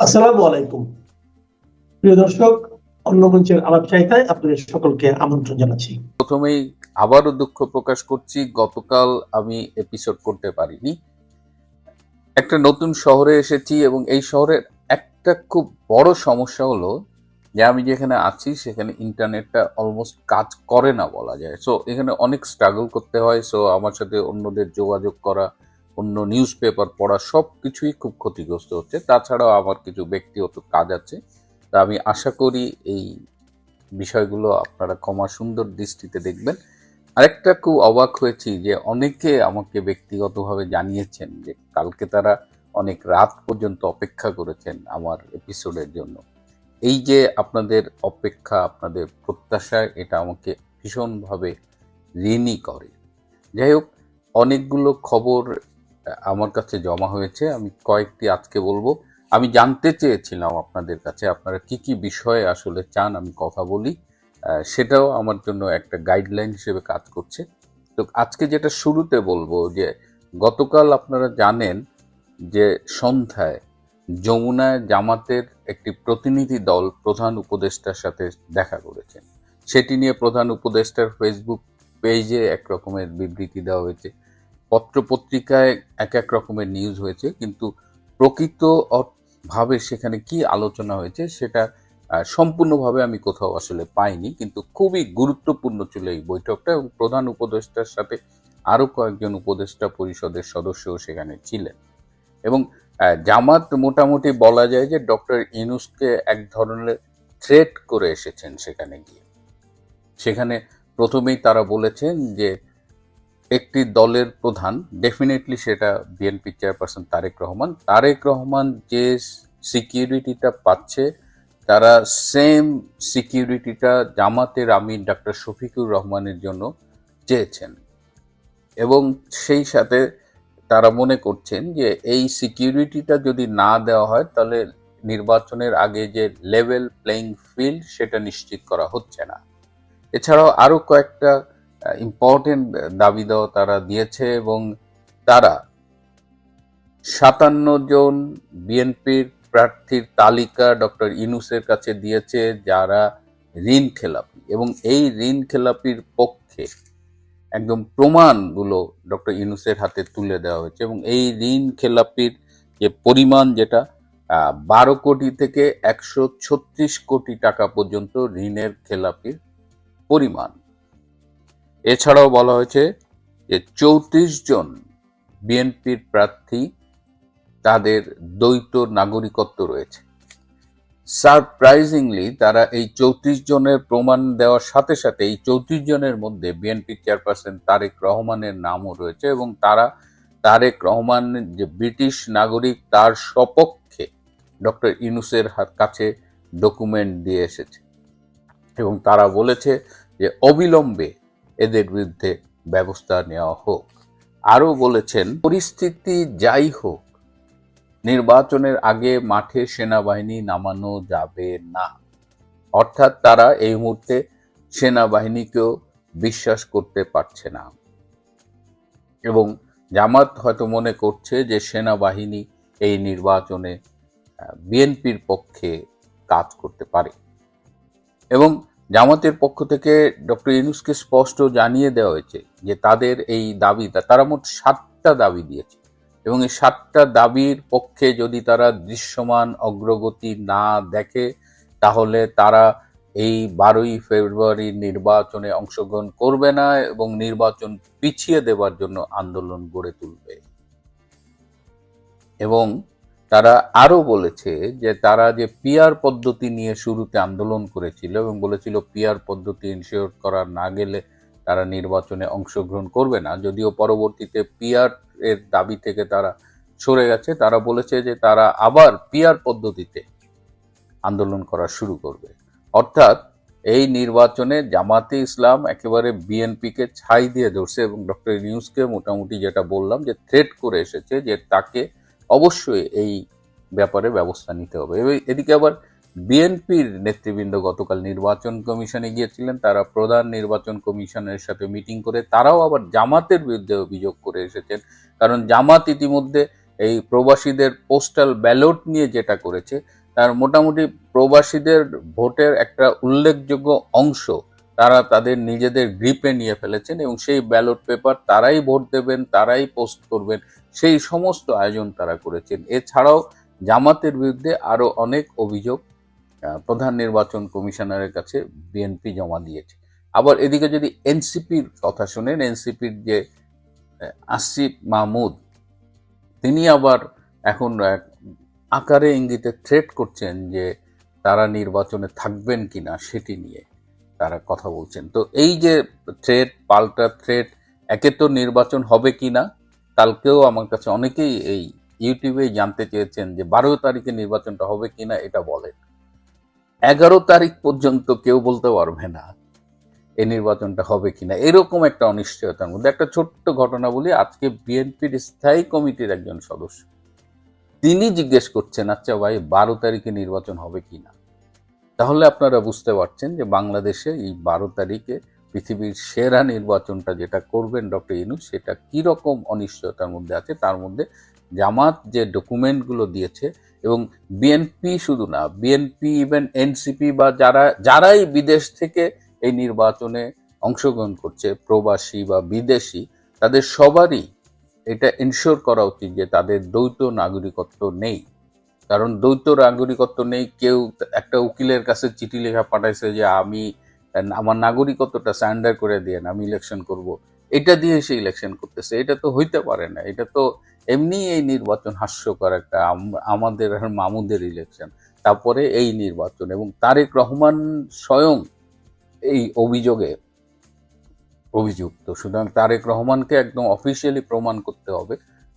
আসসালামু আলাইকুম। প্রিয় দর্শক অন্য মঞ্চের আলাপ চাইতায় আপনাদের সকলকে আমন্ত্রণ জানাচ্ছি। প্রথমেই আবারও দুঃখ প্রকাশ করছি, গতকাল আমি এপিসোড করতে পারিনি। একটা নতুন শহরে এসেছি এবং এই শহরের একটা খুব বড় সমস্যা হলো যে আমি যেখানে আছি, সেখানে ইন্টারনেটটা অলমোস্ট কাজ করে না বলা যায়। সো এখানে অনেক স্ট্রাগল করতে হয়। সো আমার সাথে অন্যদের যোগাযোগ করা অন্য নিউজ পেপার পড়া সব কিছুই খুব ক্ষতিগ্রস্ত হচ্ছে। তাছাড়াও আমার কিছু ব্যক্তিগত কাজ আছে। তা আমি আশা করি এই বিষয়গুলো আপনারা ক্ষমা সুন্দর দৃষ্টিতে দেখবেন। আরেকটা খুব অবাক হয়েছি যে অনেকে আমাকে ব্যক্তিগতভাবে জানিয়েছেন যে কালকে তারা অনেক রাত পর্যন্ত অপেক্ষা করেছেন আমার এপিসোডের জন্য। এই যে আপনাদের অপেক্ষা, আপনাদের প্রত্যাশায় এটা আমাকে ভীষণভাবে ঋণী করে। যাই হোক, অনেকগুলো খবর আমার কাছে জমা হয়েছে, আমি কয়েকটি আজকে বলব। আমি জানতে চেয়েছিলাম আপনাদের কাছে, আপনারা কি কি বিষয়ে আসলে চান আমি কথা বলি। সেটাও আমার জন্য একটা গাইডলাইন হিসেবে কাজ করছে। তো আজকে যেটা শুরুতে বলব যে, গতকাল আপনারা জানেন যে সন্ধ্যায় যমুনায় জামাতের একটি প্রতিনিধি দল প্রধান উপদেষ্টার সাথে দেখা করেছেন। সেটি নিয়ে প্রধান উপদেষ্টার ফেসবুক পেজে এক রকমের বিবৃতি দেওয়া হয়েছে। পত্রপত্রিকায় এক এক রকমের নিউজ হয়েছে, কিন্তু প্রকৃত ভাবে সেখানে কি আলোচনা হয়েছে সেটা সম্পূর্ণভাবে আমি কোথাও আসলে পাইনি, কিন্তু খুবই গুরুত্বপূর্ণ ছিল এই বৈঠকটা এবং প্রধান উপদেষ্টার সাথে আরও কয়েকজন উপদেষ্টা পরিষদের সদস্যও সেখানে ছিলেন। এবং জামাত মোটামুটি বলা যায় যে ডক্টর ইনুসকে এক ধরনের থ্রেট করে এসেছেন সেখানে গিয়ে। সেখানে প্রথমেই তারা বলেছেন যে একটি দলের প্রধান ডেফিনেটলি সেটা বিএনপি চেয়ারপারসন তারেক রহমান। তারেক রহমান যে সিকিউরিটিটা পাচ্ছে, তারা সেম সিকিউরিটিটা জামাতের আমির ডাক্তার শফিকুর রহমানের জন্য চেয়েছেন। এবং সেই সাথে তারা মনে করছেন যে এই সিকিউরিটিটা যদি না দেওয়া হয়, তাহলে নির্বাচনের আগে যে লেভেল প্লেইং ফিল্ড সেটা নিশ্চিত করা হচ্ছে না। এছাড়াও আরও কয়েকটা ইম্পর্টেন্ট দাবি দেওয়া তারা দিয়েছে এবং তারা সাতান্ন জন বিএনপির প্রার্থীর তালিকা ডক্টর ইনুসের কাছে দিয়েছে যারা ঋণ খেলাপি এবং এই ঋণ খেলাপির পক্ষে একদম প্রমাণগুলো ডক্টর ইনুসের হাতে তুলে দেওয়া হয়েছে এবং এই ঋণ খেলাপির যে পরিমাণ যেটা বারো কোটি থেকে একশো ছত্রিশ কোটি টাকা পর্যন্ত ঋণের খেলাপির পরিমাণ। এছাড়াও বলা হয়েছে যে চৌত্রিশ জন বিএনপির প্রার্থী তাদের দ্বৈত নাগরিকত্ব রয়েছে। সারপ্রাইজিংলি তারা এই চৌত্রিশ জনের প্রমাণ দেওয়ার সাথে সাথে এই চৌত্রিশ জনের মধ্যে বিএনপি চেয়ারপারসন তারেক রহমানের নামও রয়েছে এবং তারা তারেক রহমান যে ব্রিটিশ নাগরিক তার সপক্ষে ডক্টর ইনুসের কাছে ডকুমেন্ট দিয়ে এসেছে। এবং তারা বলেছে যে অবিলম্বে এদের বিরুদ্ধে ব্যবস্থা নেওয়া হোক। আরও বলেছেন, পরিস্থিতি যাই হোক, নির্বাচনের আগে মাঠে সেনাবাহিনী নামানো যাবে না। অর্থাৎ তারা এই মুহূর্তে সেনাবাহিনীকেও বিশ্বাস করতে পারছে না। এবং জামাত হয়তো মনে করছে যে সেনাবাহিনী এই নির্বাচনে বিএনপির পক্ষে কাজ করতে পারে। এবং জামাতের পক্ষ থেকে ডক্টর ইনুসকে স্পষ্ট জানিয়ে দেওয়া হয়েছে যে তাদের এই দাবি, তারা মোট সাতটা দাবি দিয়েছে এবং এই সাতটা দাবির পক্ষে যদি তারা দৃশ্যমান অগ্রগতি না দেখে, তাহলে তারা এই বারোই ফেব্রুয়ারি নির্বাচনে অংশগ্রহণ করবে না এবং নির্বাচন পিছিয়ে দেওয়ার জন্য আন্দোলন গড়ে তুলবে। এবং তারা আরও বলেছে যে তারা যে পিয়ার পদ্ধতি নিয়ে শুরুতে আন্দোলন করেছিল এবং বলেছিল পিয়ার পদ্ধতি ইনশিওর করা না গেলে তারা নির্বাচনে অংশগ্রহণ করবে না, যদিও পরবর্তীতে পিয়ার এর দাবি থেকে তারা সরে গেছে, তারা বলেছে যে তারা আবার পিয়ার পদ্ধতিতে আন্দোলন করা শুরু করবে। অর্থাৎ এই নির্বাচনে জামাতে ইসলাম একেবারে বিএনপিকে ছাই দিয়ে ধরছে এবং ডক্টর নিউজকে মোটামুটি যেটা বললাম যে থ্রেট করে এসেছে যে তাকে অবশ্যই এই ব্যাপারে ব্যবস্থা নিতে হবে। এদিকে আবার বিএনপির নেতৃবৃন্দ গতকাল নির্বাচন কমিশনে গিয়েছিলেন। তারা প্রধান নির্বাচন কমিশনের সাথে মিটিং করে তারাও আবার জামাতের বিরুদ্ধে অভিযোগ করে এসেছেন। কারণ জামাত ইতিমধ্যে এই প্রবাসীদের পোস্টাল ব্যালট নিয়ে যেটা করেছে, তার মোটামুটি প্রবাসীদের ভোটের একটা উল্লেখযোগ্য অংশ তারা তাদের নিজেদের গ্রিপে নিয়ে ফেলেছেন এবং সেই ব্যালট পেপার তারাই ভোট দেবেন, তারাই পোস্ট করবেন, সেই সমস্ত আয়োজন তারা করেছেন। এছাড়াও জামাতের বিরুদ্ধে আরও অনেক অভিযোগ প্রধান নির্বাচন কমিশনারের কাছে বিএনপি জমা দিয়েছে। আবার এদিকে যদি এনসিপির কথা শুনেন, এনসিপির যে আসিফ মাহমুদ, তিনি আবার এখন আকারে ইঙ্গিতে থ্রেট করছেন যে তারা নির্বাচনে থাকবেন কিনা সেটি নিয়ে। তারা কথা বলছেন। তো এই যে থ্রেড পাল্টা থ্রেড একে তো নির্বাচন হবে কিনা কালকেও আমার কাছে অনেকেই এই ইউটিউবে জানতে চেয়েছেন যে বারো তারিখে নির্বাচনটা হবে কিনা এটা বলেন। এগারো তারিখ পর্যন্ত কেউ বলতে পারবে না এই নির্বাচনটা হবে কিনা এরকম একটা অনিশ্চয়তার মধ্যে একটা ছোট্ট ঘটনা বলি, আজকে বিএনপির স্থায়ী কমিটির একজন সদস্য, তিনি জিজ্ঞেস করছেন আচ্ছা ভাই, বারো তারিখে নির্বাচন হবে কিনা তাহলে আপনারা বুঝতে পারছেন যে বাংলাদেশে এই বারো তারিখে পৃথিবীর সেরা নির্বাচনটা যেটা করবেন ডক্টর ইনু সেটা কীরকম অনিশ্চয়তার মধ্যে আছে তার মধ্যে জামাত যে ডকুমেন্টগুলো দিয়েছে এবং বিএনপি শুধু না, বিএনপি ইভেন এনসিপি বা যারা, যারাই বিদেশ থেকে এই নির্বাচনে অংশগ্রহণ করছে, প্রবাসী বা বিদেশি, তাদের সবারই এটা ইনশোর করা উচিত যে তাদের দ্বৈত নাগরিকত্ব নেই। কারণ দ্বৈত নাগরিকত্ব নেই, কেউ একটা উকিলের কাছে চিঠি লেখা পাঠাইছে যে আমি, আমার নাগরিকত্বটা সারেন্ডার করে দিয়ে আমি ইলেকশন করব। এটা দিয়ে সে ইলেকশন করতেছে। এটা তো হইতে পারে না। এটা তো এমনি এই নির্বাচন হাস্যকর একটা আমাদের মামুদের ইলেকশন তারপরে এই নির্বাচন এবং তারেক রহমান স্বয়ং এই অভিযোগে অভিযুক্ত। সুতরাং তারেক রহমানকে একদম অফিসিয়ালি প্রমাণ করতে হবে।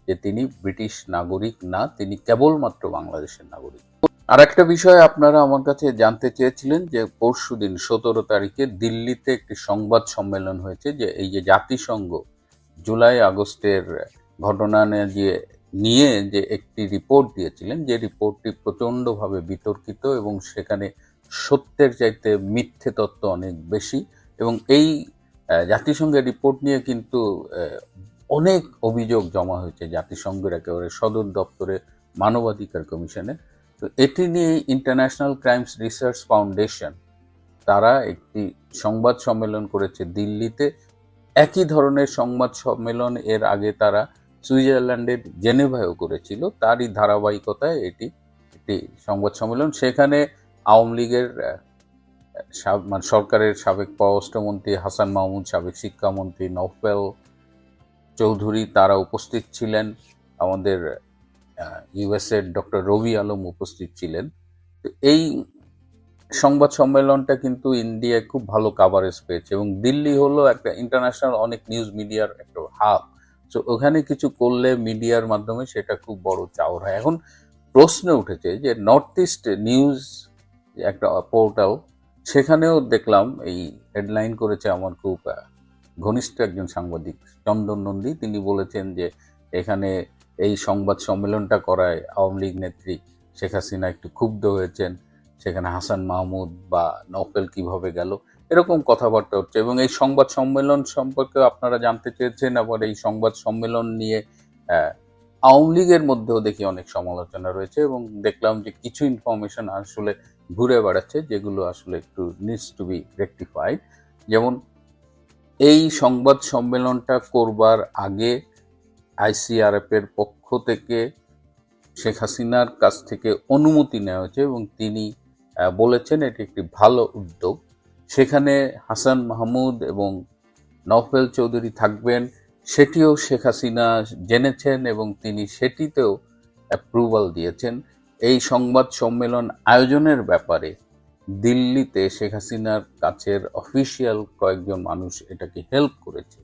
যে তিনি ব্রিটিশ নাগরিক না, তিনি কেবলমাত্র বাংলাদেশের নাগরিক। আর একটা বিষয় আপনারা আমার কাছে জানতে চেয়েছিলেন যে পরশু দিন সতেরো তারিখে দিল্লিতে একটি সংবাদ সম্মেলন হয়েছে যে এই যে জাতিসংঘ জুলাই আগস্টের ঘটনা যে, নিয়ে যে একটি রিপোর্ট দিয়েছিলেন, যে রিপোর্টটি প্রচণ্ডভাবে বিতর্কিত এবং সেখানে সত্যের চাইতে মিথ্যে তত্ত্ব অনেক বেশি এবং এই জাতিসংঘের রিপোর্ট নিয়ে কিন্তু অনেক অভিযোগ জমা হয়েছে জাতিসংঘের একেবারে সদর দপ্তরে মানবাধিকার কমিশনে। তো এটি নিয়ে ইন্টারন্যাশনাল ক্রাইমস রিসার্চ ফাউন্ডেশন তারা একটি সংবাদ সম্মেলন করেছে দিল্লিতে। একই ধরনের সংবাদ সম্মেলন এর আগে তারা সুইজারল্যান্ডের জেনেভায়ও করেছিল, তারই ধারাবাহিকতায় এটি একটি সংবাদ সম্মেলন। সেখানে আওয়ামী লীগের মানে সরকারের সাবেক পররাষ্ট্রমন্ত্রী হাসান মাহমুদ, সাবেক শিক্ষামন্ত্রী নৌফেল চৌধুরী তারা উপস্থিত ছিলেন। আমাদের ইউএসএর ডক্টর রবি আলম উপস্থিত ছিলেন। তো এই সংবাদ সম্মেলনটা কিন্তু ইন্ডিয়ায় খুব ভালো কাভারেজ পেয়েছে এবং দিল্লি হলো একটা ইন্টারন্যাশনাল অনেক নিউজ মিডিয়ার একটা হাব তো ওখানে কিছু করলে মিডিয়ার মাধ্যমে সেটা খুব বড় চাওর হয়। এখন প্রশ্ন উঠেছে যে নর্থ ইস্ট নিউজ একটা পোর্টাল সেখানেও দেখলাম এই হেডলাইন করেছে আমার খুব ঘনিষ্ঠ একজন সাংবাদিক চন্দন নন্দী, তিনি বলেছেন যে এখানে এই সংবাদ সম্মেলনটা করায় আওয়ামী লীগ নেত্রী শেখ হাসিনা একটু ক্ষুব্ধ হয়েছেন। সেখানে হাসান মাহমুদ বা নফেল কীভাবে গেল, এরকম কথাবার্তা হচ্ছে। এবং এই সংবাদ সম্মেলন সম্পর্কে আপনারা জানতে চেয়েছেন, আবার এই সংবাদ সম্মেলন নিয়ে আওয়ামী লীগের মধ্যেও দেখি অনেক সমালোচনা রয়েছে এবং দেখলাম যে কিছু ইনফরমেশন আসলে ঘুরে বেড়াচ্ছে, যেগুলো আসলে একটু নিডস টু বি রেকটিফাইড যেমন এই সংবাদ সম্মেলনটা করবার আগে আইসিআরএফ এর পক্ষ থেকে শেখ হাসিনার কাছ থেকে অনুমতি নেওয়া হয়েছে এবং তিনি বলেছেন এটি একটি ভালো উদ্যোগ। সেখানে হাসান মাহমুদ এবং নফেল চৌধুরী থাকবেন। সেটিও শেখ হাসিনা জেনেছেন এবং তিনি সেটিতেও অ্যাপ্রুভাল দিয়েছেন। এই সংবাদ সম্মেলন আয়োজনের ব্যাপারে দিল্লিতে শেখ হাসিনার কাছের অফিসিয়াল কয়েকজন মানুষ এটাকে হেল্প করেছে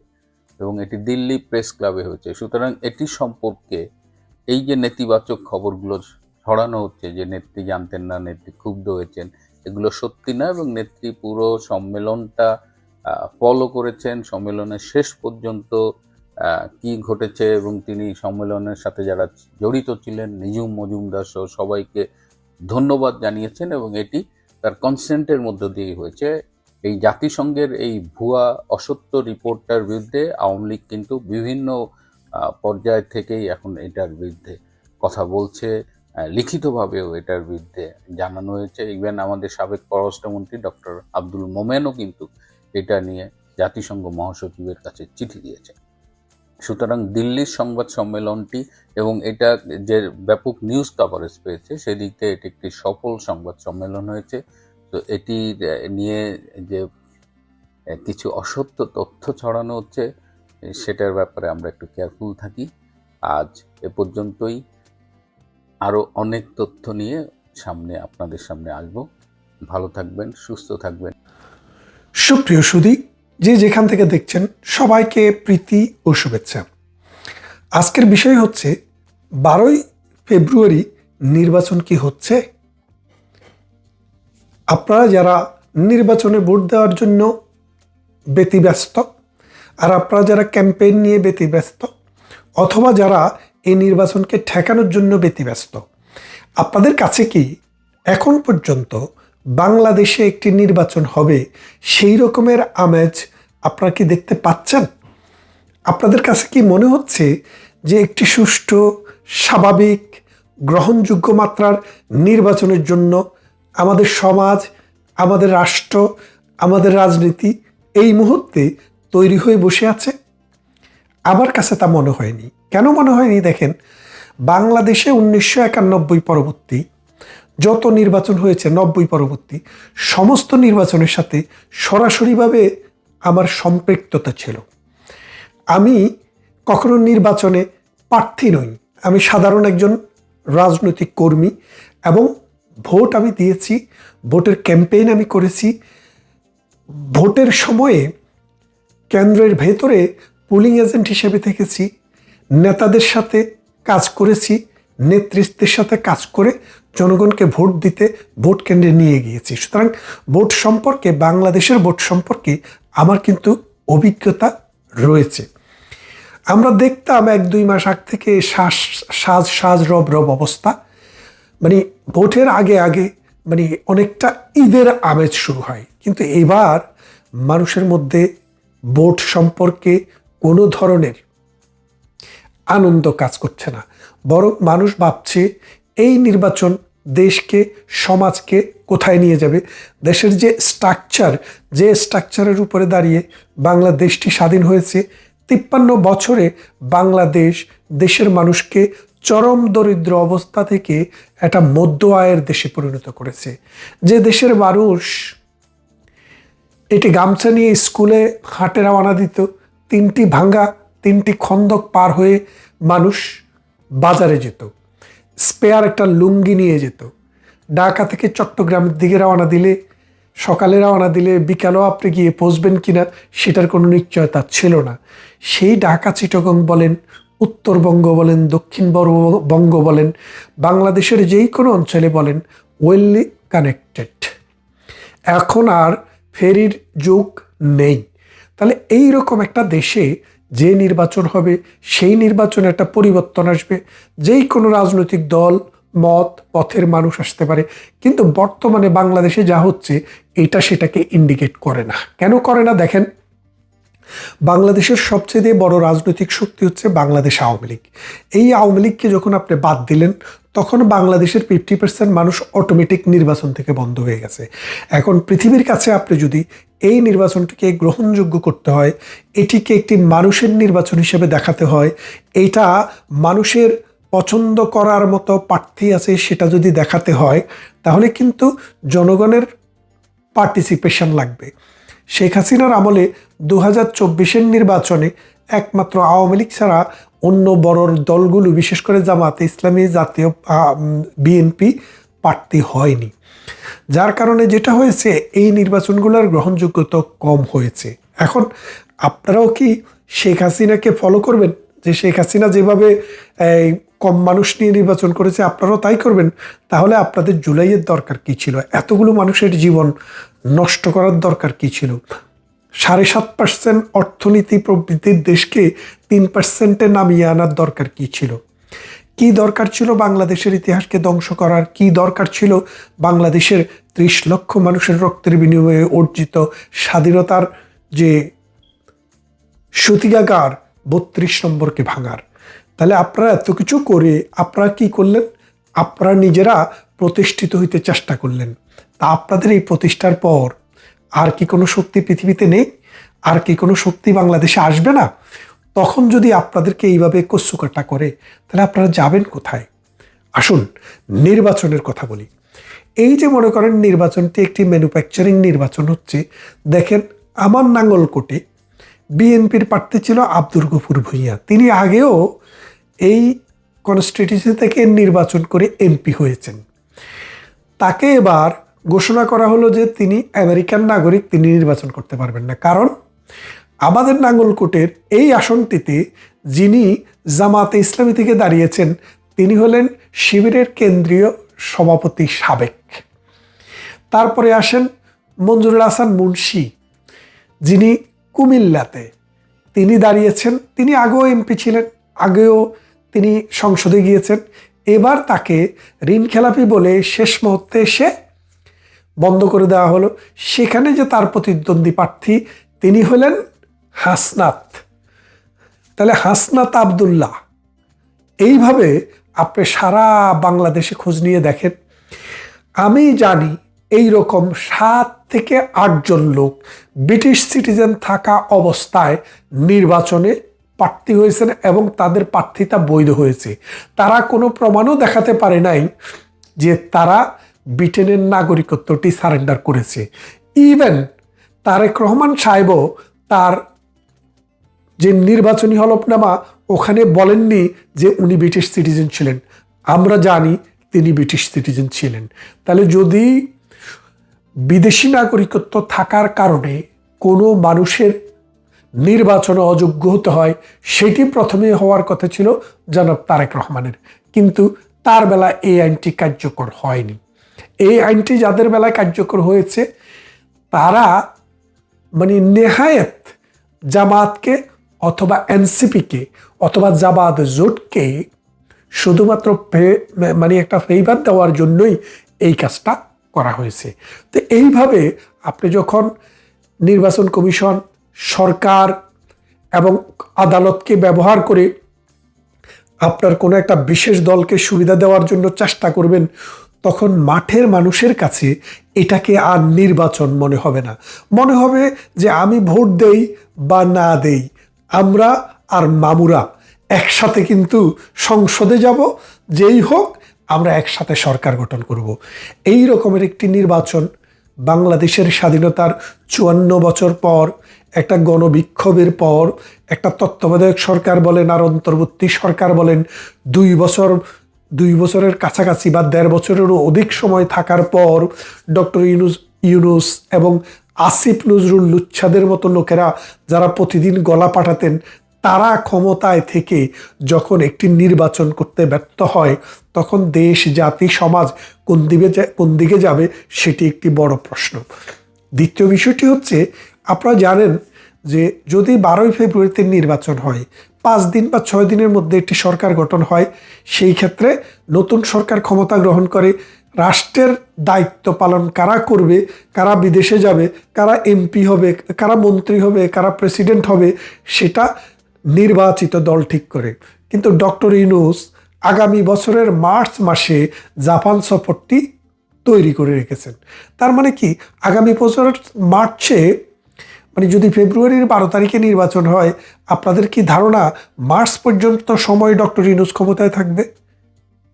এবং এটি দিল্লি প্রেস ক্লাবে হয়েছে। সুতরাং এটি সম্পর্কে এই যে নেতিবাচক খবরগুলো ছড়ানো হচ্ছে, যে নেত্রী জানতেন না, নেত্রী ক্ষুব্ধ হয়েছেন, এগুলো সত্যি না এবং নেত্রী পুরো সম্মেলনটা ফলো করেছেন, সম্মেলনের শেষ পর্যন্ত কি ঘটেছে এবং তিনি সম্মেলনের সাথে যারা জড়িত ছিলেন, নিজুম, মজুমদার সহ সবাইকে ধন্যবাদ জানিয়েছেন এবং এটি তার কনসেন্টের মধ্য দিয়ে হয়েছে। এই জাতিসংঘের এই ভুয়া, অসত্য রিপোর্টটার বিরুদ্ধে আওয়ামী লীগ কিন্তু বিভিন্ন পর্যায় থেকেই এখন এটার বিরুদ্ধে কথা বলছে। লিখিতভাবেও এটার বিরুদ্ধে জানানো হয়েছে। ইভেন আমাদের সাবেক পররাষ্ট্রমন্ত্রী ডক্টর আব্দুল মোমেনও কিন্তু এটা নিয়ে জাতিসংঘ মহাসচিবের কাছে চিঠি দিয়েছে। সুতরাং দিল্লির সংবাদ সম্মেলনটি এবং এটা যে ব্যাপক নিউজ কভারেজ পেয়েছে, সেদিক থেকে এটি একটি সফল সংবাদ সম্মেলন হয়েছে। তো এটি নিয়ে যে কিছু অসত্য তথ্য ছড়ানো হচ্ছে, সেটার ব্যাপারে আমরা একটু কেয়ারফুল থাকি। আজ এ পর্যন্তই। আরও অনেক তথ্য নিয়ে সামনে আপনাদের সামনে আসব। ভালো থাকবেন, সুস্থ থাকবেন। সুপ্রিয় সুদী যে যেখান থেকে দেখছেন, সবাইকে প্রীতি ও শুভেচ্ছা। আজকের বিষয় হচ্ছে, বারোই ফেব্রুয়ারি নির্বাচন কি হচ্ছে? আপনারা যারা নির্বাচনে ভোট দেওয়ার জন্য ব্যতিব্যস্ত, আর আপনারা যারা ক্যাম্পেইন নিয়ে ব্যতিব্যস্ত, অথবা যারা এই নির্বাচনকে ঠেকানোর জন্য ব্যতিব্যস্ত, আপনাদের কাছে কি এখন পর্যন্ত বাংলাদেশে একটি নির্বাচন হবে, সেই রকমের আমেজ আপনারা কি দেখতে পাচ্ছেন? আপনাদের কাছে কি মনে হচ্ছে যে একটি সুষ্ঠু, স্বাভাবিক, গ্রহণযোগ্য মাত্রার নির্বাচনের জন্য আমাদের সমাজ, আমাদের রাষ্ট্র, আমাদের রাজনীতি এই মুহূর্তে তৈরি হয়ে বসে আছে? আমার কাছে তা মনে হয়নি। কেন মনে হয়নি? দেখেন, বাংলাদেশে উনিশশো একানব্বই পরবর্তী যত নির্বাচন হয়েছে, নব্বই পরবর্তী, সমস্ত নির্বাচনের সাথে সরাসরিভাবে আমার সম্পৃক্ততা ছিল। আমি কখনো নির্বাচনে প্রার্থী নই। আমি সাধারণ একজন রাজনৈতিক কর্মী এবং ভোট আমি দিয়েছি, ভোটের ক্যাম্পেইন আমি করেছি। ভোটের সময়ে কেন্দ্রের ভেতরে পুলিং এজেন্ট হিসেবে থেকেছি, নেতাদের সাথে কাজ করেছি, নেতৃত্বের সাথে কাজ করে জনগণকে ভোট দিতে ভোট কেন্দ্রে নিয়ে গিয়েছি। সুতরাং ভোট সম্পর্কে, বাংলাদেশের ভোট সম্পর্কে আমার কিন্তু অভিজ্ঞতা রয়েছে। আমরা দেখতাম এক দুই মাস আগ থেকে শ্বাস সাজ সাজ, রব রব অবস্থা। মানে ভোটের আগে আগে মানে অনেকটা ঈদের আমেজ শুরু হয়। কিন্তু এবার মানুষের মধ্যে ভোট সম্পর্কে কোনো ধরনের আনন্দ কাজ করছে না। বরং মানুষ ভাবছে, এই নির্বাচন দেশকে, সমাজকে কোথায় নিয়ে যাবে? দেশের যে স্ট্রাকচার যে স্ট্রাকচারের উপরে দাঁড়িয়ে বাংলাদেশটি স্বাধীন হয়েছে, তিপ্পান্ন বছরে বাংলাদেশ দেশের মানুষকে চরম দরিদ্র অবস্থা থেকে একটা মধ্য আয়ের দেশে পরিণত করেছে। যে দেশের মানুষ এটি গামছা নিয়ে স্কুলে হাটে রওনা দিত, তিনটি ভাঙ্গা, তিনটি খন্দক পার হয়ে মানুষ বাজারে যেত। স্পেয়ার একটা লুঙ্গি নিয়ে যেত। ঢাকা থেকে চট্টগ্রামের দিকে রওনা দিলে, সকালে রওনা দিলে বিকালেও আপনি গিয়ে পৌঁছবেন কিনা সেটার কোনো নিশ্চয়তা ছিল না। সেই ঢাকা চিটগং বলেন, উত্তরবঙ্গ বলেন, দক্ষিণ বঙ্গ বলেন, বাংলাদেশের যেই কোনো অঞ্চলে বলেন, ওয়েললি কানেক্টেড। এখন আর ফেরির যুগ নেই। তাহলে এই রকম একটা দেশে যে নির্বাচন হবে, সেই নির্বাচনে একটা পরিবর্তন আসবে। যেই কোনো রাজনৈতিক দল, মত, পথের মানুষ আসতে পারে। কিন্তু বর্তমানে বাংলাদেশে যা হচ্ছে, এটা সেটাকে ইন্ডিকেট করে না। কেন করে না? দেখেন, বাংলাদেশের সবচেয়ে বড় রাজনৈতিক শক্তি হচ্ছে বাংলাদেশ আওয়ামী লীগ। এই আওয়ামী লীগকে যখন আপনি বাদ দিলেন, তখন বাংলাদেশের ফিফটি পার্সেন্ট মানুষ অটোমেটিক নির্বাচন থেকে বন্ধ হয়ে গেছে। এখন পৃথিবীর কাছে আপনি যদি এই নির্বাচনটিকে গ্রহণযোগ্য করতে হয়, এটিকে একটি মানুষের নির্বাচন হিসেবে দেখাতে হয়। এটা মানুষের পছন্দ করার মতো প্রার্থী আছে সেটা যদি দেখাতে হয়, তাহলে কিন্তু জনগণের পার্টিসিপেশন লাগবে। শেখ হাসিনার আমলে দু হাজার নির্বাচনে একমাত্র আওয়ামী লীগ ছাড়া অন্য বড় দলগুলো, বিশেষ করে জামাতে ইসলামী জাতীয় বিএনপি প্রার্থী হয়নি। যার কারণে যেটা হয়েছে, এই নির্বাচনগুলোর গ্রহণযোগ্যতা কম হয়েছে। এখন আপনারাও কি শেখ হাসিনাকে ফলো করবেন? যে শেখ হাসিনা যেভাবে কম মানুষ নিয়ে নির্বাচন করেছে, আপনারাও তাই করবেন? তাহলে আপনাদের জুলাইয়ের দরকার কি ছিল? এতগুলো মানুষের জীবন নষ্ট করার দরকার কি ছিল? সাড়ে সাত পার্সেন্ট অর্থনীতি প্রবৃদ্ধির দেশকে তিন পার্সেন্টে নামিয়ে আনার দরকার কি ছিল? কি দরকার ছিল বাংলাদেশের ইতিহাসকে ধ্বংস করার? কি দরকার ছিল বাংলাদেশের ত্রিশ লক্ষ মানুষের রক্তের বিনিময়ে অর্জিত স্বাধীনতার যে সুতিকাগার বত্রিশ নম্বরকে ভাঙার? তাহলে আপনারা এত কিছু করে আপনারা কি করলেন? আপনারা নিজেরা প্রতিষ্ঠিত হইতে চেষ্টা করলেন। তা আপনাদের এই প্রতিষ্ঠার পর আর কি কোনো শক্তি পৃথিবীতে নেই? আর কি কোনো শক্তি বাংলাদেশে আসবে না? তখন যদি আপনাদেরকে এইভাবে কস্যুকাটা করে, তাহলে আপনারা যাবেন কোথায়? আসুন, নির্বাচনের কথা বলি। এই যে মনে করেন নির্বাচনটি একটি ম্যানুফ্যাকচারিং নির্বাচন হচ্ছে, দেখেন আমার নাঙ্গলকোটে বিএনপির প্রার্থী ছিল আব্দুর গফুর ভুইয়া। তিনি আগেও এই কনস্টিটিউন্সি থেকে নির্বাচন করে এমপি হয়েছেন। তাকে এবার ঘোষণা করা হলো যে তিনি আমেরিকান নাগরিক, তিনি নির্বাচন করতে পারবেন না। কারণ আমাদের নাঙ্গলকোটের এই আসনটিতে যিনি জামাতে ইসলামী থেকে দাঁড়িয়েছেন, তিনি হলেন শিবিরের কেন্দ্রীয় সভাপতি সাবেক। তারপরে আসেন মঞ্জুরুল হাসান মুন্সি, যিনি কুমিল্লাতে। তিনি দাঁড়িয়েছেন, তিনি আগেও এমপি ছিলেন, আগেও তিনি সংসদে গিয়েছেন। এবার তাকে ঋণ খেলাপি বলে শেষ মুহূর্তে এসে বন্ধ করে দেওয়া হলো। সেখানে যে তার প্রতিদ্বন্দ্বী প্রার্থী, তিনি হলেন হাসনাত। তাহলে হাসনাত আবদুল্লাহ, এইভাবে আপনি সারা বাংলাদেশে খোঁজ নিয়ে দেখেন। আমি জানি এই রকম সাত থেকে আটজন লোক ব্রিটিশ সিটিজেন থাকা অবস্থায় নির্বাচনে প্রার্থী হয়েছেন এবং তাদের প্রার্থিতা বৈধ হয়েছে। তারা কোনো প্রমাণও দেখাতে পারে নাই যে তারা ব্রিটেনের নাগরিকত্বটি সারেন্ডার করেছে। ইভেন তারেক রহমান সাহেবও তার যে নির্বাচনী হলফনামা ওখানে বলেননি যে উনি ব্রিটিশ সিটিজেন ছিলেন। আমরা জানি তিনি ব্রিটিশ সিটিজেন ছিলেন। তাহলে যদি বিদেশি নাগরিকত্ব থাকার কারণে কোনো মানুষের নির্বাচনে অযোগ্য হতে হয়, সেটি প্রথমে হওয়ার কথা ছিল জনাব তারেক রহমানের। কিন্তু তার বেলা এই আইনটি কার্যকর হয়নি। এই আইনটি যাদের বেলায় কার্যকর হয়েছে, তারা মানে নেহায়েত জামাতকে অথবা এনসিপিকে অথবা জামাত জোটকে শুধুমাত্র মানে একটা ফেভার দেওয়ার জন্যই এই কাজটা করা হয়েছে। তো এইভাবে আপনি যখন নির্বাচন কমিশন, সরকার এবং আদালতকে ব্যবহার করে আপনার কোনো একটা বিশেষ দলকে সুবিধা দেওয়ার জন্য চেষ্টা করবেন, তখন মাঠের মানুষের কাছে এটাকে আর নির্বাচন মনে হবে না। মনে হবে যে আমি ভোট দেই বা না দেই। আমরা আর মামুরা একসাথে কিন্তু সংসদে যাব, যেই হোক আমরা একসাথে সরকার গঠন করব। এই রকমের একটি নির্বাচন বাংলাদেশের স্বাধীনতার চুয়ান্ন বছর পর, একটা গণবিক্ষোভের পর, একটা তত্ত্বাবধায়ক সরকার বলেন আর অন্তর্বর্তী সরকার বলেন, দুই বছর, দুই বছরের কাছাকাছি বা দেড় বছরেরও অধিক সময় থাকার পর, ডক্টর ইউনুস ইউনুস এবং আসিফ নজরুল লুচ্ছাদের মতো লোকেরা যারা প্রতিদিন গলা পাঠাতেন, তারা ক্ষমতায় থেকে যখন একটি নির্বাচন করতে ব্যর্থ হয়, তখন দেশ, জাতি, সমাজ কোন দিকে কোন দিকে যাবে সেটি একটি বড় প্রশ্ন। দ্বিতীয় বিষয়টি হচ্ছে, আপনারা জানেন যে যদি বারোই ফেব্রুয়ারিতে নির্বাচন হয় পাঁচ দিন বা ছয় দিনের মধ্যে একটি সরকার গঠন হয়, সেই ক্ষেত্রে নতুন সরকার ক্ষমতা গ্রহণ করে, রাষ্ট্রের দায়িত্ব পালন কারা করবে, কারা বিদেশে যাবে, কারা এমপি হবে, কারা মন্ত্রী হবে, কারা প্রেসিডেন্ট হবে, সেটা নির্বাচিত দল ঠিক করে। কিন্তু ডক্টর ইউনুস আগামী বছরের মার্চ মাসে জাপান সফরটি তৈরি করে রেখেছেন। তার মানে কি? আগামী বছরের মার্চে মানে যদি ফেব্রুয়ারির বারো তারিখে নির্বাচন হয়, আপনাদের কি ধারণা মার্চ পর্যন্ত সময় ডক্টর ইউনুস ক্ষমতায় থাকবে?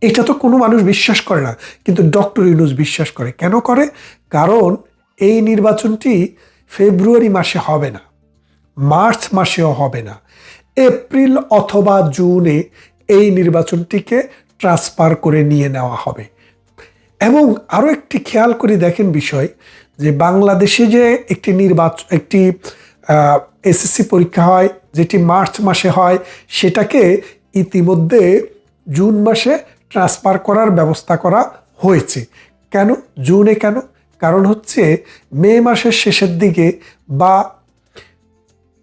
এটা তো কোনো মানুষ বিশ্বাস করে না, কিন্তু ডক্টর ইউনুস বিশ্বাস করে। কেন করে? কারণ এই নির্বাচনটি ফেব্রুয়ারি মাসে হবে না, মার্চ মাসেও হবে না। এপ্রিল অথবা জুনে এই নির্বাচনটিকে ট্রান্সফার করে নিয়ে নেওয়া হবে। এবং আরও একটি খেয়াল করে দেখেন বিষয় যে বাংলাদেশে যে একটি নির্বাচন একটি এসএসসি পরীক্ষা হয়, যেটি মার্চ মাসে হয়, সেটাকে ইতিমধ্যে জুন মাসে ট্রান্সফার করার ব্যবস্থা করা হয়েছে। কেন? জুনে কেন? কারণ হচ্ছে মে মাসের শেষের দিকে বা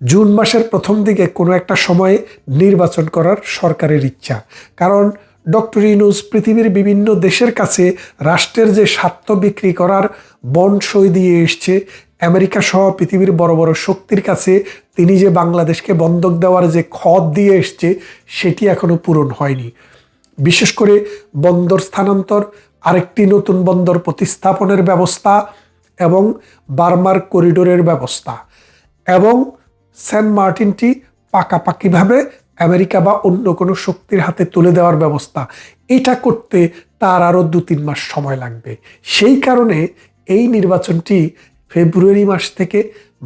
জুন মাসের প্রথম দিকে কোনো একটা সময়ে নির্বাচন করার সরকারের ইচ্ছা। কারণ ডক্টর ইউনুস পৃথিবীর বিভিন্ন দেশের কাছে রাষ্ট্রের যে স্বার্থ বিক্রি করার বন্ড সই দিয়ে এসছে। আমেরিকা সহ পৃথিবীর বড় বড় শক্তির কাছে তিনি যে বাংলাদেশকে বন্ধক দেওয়ার যে খত দিয়ে এসছে, সেটি এখনও পূরণ হয়নি। বিশেষ করে বন্দর স্থানান্তর, আরেকটি নতুন বন্দর প্রতিস্থাপনের ব্যবস্থা এবং বার্মার করিডোরের ব্যবস্থা এবং সেন্ট মার্টিনটি পাকাপাকিভাবে আমেরিকা বা অন্য কোনো শক্তির হাতে তুলে দেওয়ার ব্যবস্থা, এটা করতে তার আরও দু তিন মাস সময় লাগবে। সেই কারণে এই নির্বাচনটি ফেব্রুয়ারি মাস থেকে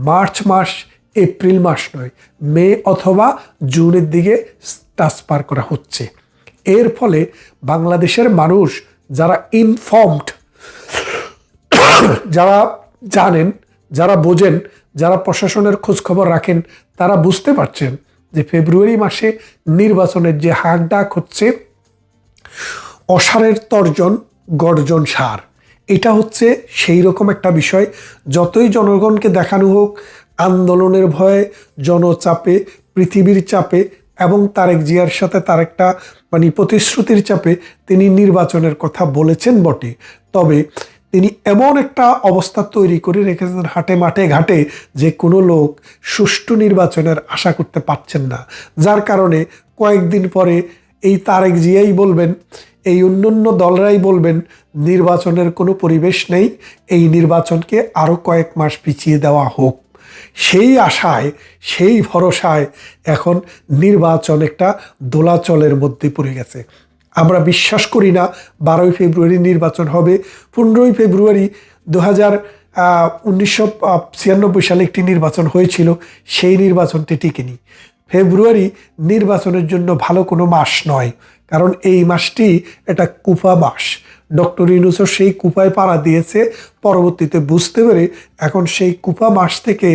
মার্চ মাস, এপ্রিল মাস নয়, মে অথবা জুনের দিকে ট্রান্সফার করা হচ্ছে। এর ফলে বাংলাদেশের মানুষ যারা ইনফর্মড যারা জানেন, যারা বোঝেন, যারা প্রশাসনের খোঁজখবর রাখেন, তারা বুঝতে পারছেন যে ফেব্রুয়ারি মাসে নির্বাচনের যে হাক ডাক হচ্ছে, অসারের তর্জন, গর্জন সার। এটা হচ্ছে সেই রকম একটা বিষয়। যতই জনগণকে দেখানো হোক, আন্দোলনের ভয়ে, জনচাপে, পৃথিবীর চাপে এবং তারেক জিয়ার সাথে তার একটা মানে প্রতিশ্রুতির চাপে তিনি নির্বাচনের কথা বলেছেন বটে। তবে তিনি এমন একটা অবস্থা তৈরি করে রেখেছেন হাটে মাঠে ঘাটে যে কোনো লোক সুষ্ঠু নির্বাচনের আশা করতে পারছেন না। যার কারণে কয়েকদিন পরে এই তারেক জিয়াই বলবেন, এই অন্যান্য দলরাই বলবেন, নির্বাচনের কোনো পরিবেশ নেই, এই নির্বাচনকে আরও কয়েক মাস পিছিয়ে দেওয়া হোক। সেই আশায়, সেই ভরসায় এখন নির্বাচন একটা দোলাচলের মধ্যে পড়ে গেছে। আমরা বিশ্বাস করি না বারোই ফেব্রুয়ারি নির্বাচন হবে। পনেরোই ফেব্রুয়ারি দু হাজার উনিশশো ছিয়ানব্বই সালে একটি নির্বাচন হয়েছিল, সেই নির্বাচনটি টিকেনি। ফেব্রুয়ারি নির্বাচনের জন্য ভালো কোনো মাস নয়, কারণ এই মাসটি এটা কুফা মাস। ডক্টর ইউনুসও সেই কুপায় পাড়া দিয়েছে, পরবর্তীতে বুঝতে পেরে এখন সেই কুপা মাস থেকে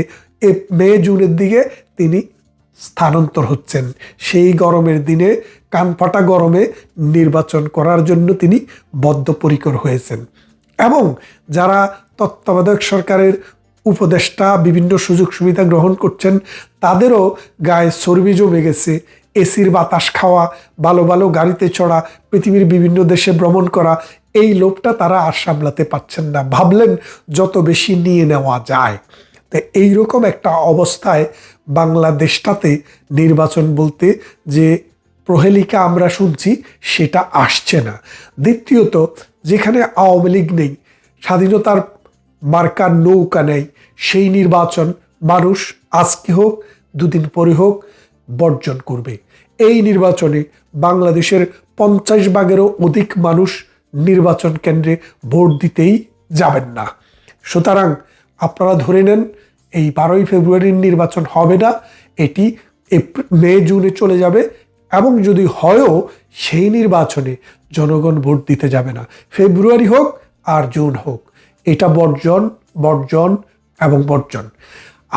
এ মে, জুনের দিকে তিনি স্থানান্তর হচ্ছেন। সেই গরমের দিনে কানফাটা গরমে নির্বাচন করার জন্য তিনি বদ্ধপরিকর হয়েছেন। এবং যারা তত্ত্বাবধায়ক সরকারের উপদেষ্টা বিভিন্ন সুযোগ সুবিধা গ্রহণ করছেন, তাদেরও গায়ে চর্বি জমে গেছে। এসির বাতাস খাওয়া, ভালো ভালো গাড়িতে চড়া, পৃথিবীর বিভিন্ন দেশে ভ্রমণ করা, এই লোভটা তারা আর সামলাতে পারছেন না। ভাবলেন, যত বেশি নিয়ে নেওয়া যায়। তো এইরকম একটা অবস্থায় বাংলাদেশটাতে নির্বাচন বলতে যে প্রহেলিকা আমরা শুনছি, সেটা আসছে না। দ্বিতীয়ত, যেখানে আওয়ামী লীগ নেই, স্বাধীনতার মার্কার নৌকা নেই, সেই নির্বাচন মানুষ আজকে হোক, দুদিন পরে হোক, বর্জন করবে। এই নির্বাচনে বাংলাদেশের পঞ্চাশ ভাগেরও অধিক মানুষ নির্বাচন কেন্দ্রে ভোট দিতেই যাবেন না। সুতরাং আপনারা ধরে নেন এই বারোই ফেব্রুয়ারির নির্বাচন হবে না, এটি মে, জুনে চলে যাবে এবং যদি হয়ও সেই নির্বাচনে জনগণ ভোট দিতে যাবে না। ফেব্রুয়ারি হোক আর জুন হোক, এটা বর্জন বর্জন এবং বর্জন।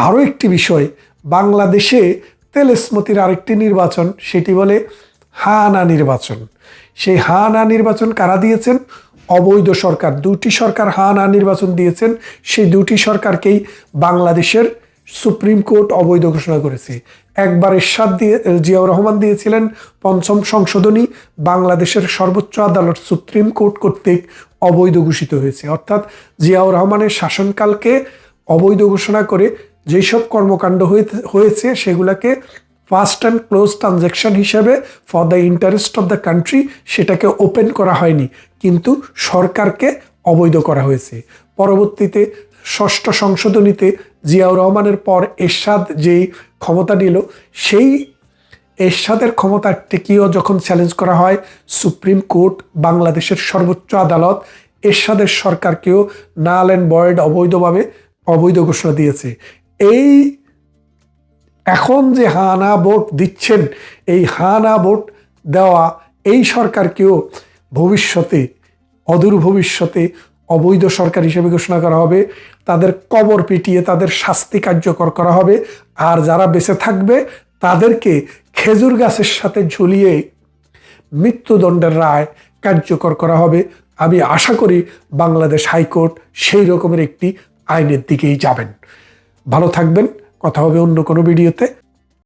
আরও একটি বিষয়, বাংলাদেশে তেলেসমতির আরেকটি নির্বাচন, সেটি বলে হা না নির্বাচন। সেই হা না নির্বাচন কারা দিয়েছেন? অবৈধ সরকার। দুটি সরকার হা না নির্বাচন দিয়েছেন, সেই দুটি সরকারকেই বাংলাদেশের সুপ্রিম কোর্ট অবৈধ ঘোষণা করেছে। একবার এরশাদ দিয়ে জিয়াউর রহমান দিয়েছিলেন পঞ্চম সংশোধনী, বাংলাদেশের সর্বোচ্চ আদালত সুপ্রিম কোর্ট কর্তৃক অবৈধ ঘোষিত হয়েছে। অর্থাৎ জিয়াউর রহমানের শাসনকালকে অবৈধ ঘোষণা করে যেসব কর্মকাণ্ড হয়ে- হয়েছে সেগুলোকে ফাস্ট অ্যান্ড ক্লোজ ট্রানজ্যাকশন হিসেবে for the interest of the country সেটাকে ওপেন করা হয়নি। কিন্তু সরকারকে অবৈধ করা হয়েছে। পরবর্তীতে ষষ্ঠ সংশোধনীতে জিয়াউর রহমানের পর এরশাদ যেই ক্ষমতা নিল, সেই এরশাদের ক্ষমতাটিকেও যখন চ্যালেঞ্জ করা হয়, সুপ্রিম কোর্ট, বাংলাদেশের সর্বোচ্চ আদালত এরশাদের সরকারকেও নাল অ্যান্ড বয়েড অবৈধভাবে অবৈধ ঘোষণা দিয়েছে। এই এখন যে হানা ভোট দিচ্ছেন, এই হানা ভোট দেওয়া এই সরকারকেও ভবিষ্যতে, অদূর ভবিষ্যতে অবৈধ সরকার হিসেবে ঘোষণা করা হবে, তাদের কবর পিটিয়ে তাদের শাস্তি কার্যকর করা হবে, আর যারা বেঁচে থাকবে তাদেরকে খেজুর গাছের সাথে ঝুলিয়ে মৃত্যুদণ্ডের রায় কার্যকর করা হবে। আমি আশা করি বাংলাদেশ হাইকোর্ট সেই রকমের একটি আইনের দিকেই যাবেন। ভালো থাকবেন, কথা হবে অন্য কোনো ভিডিওতে।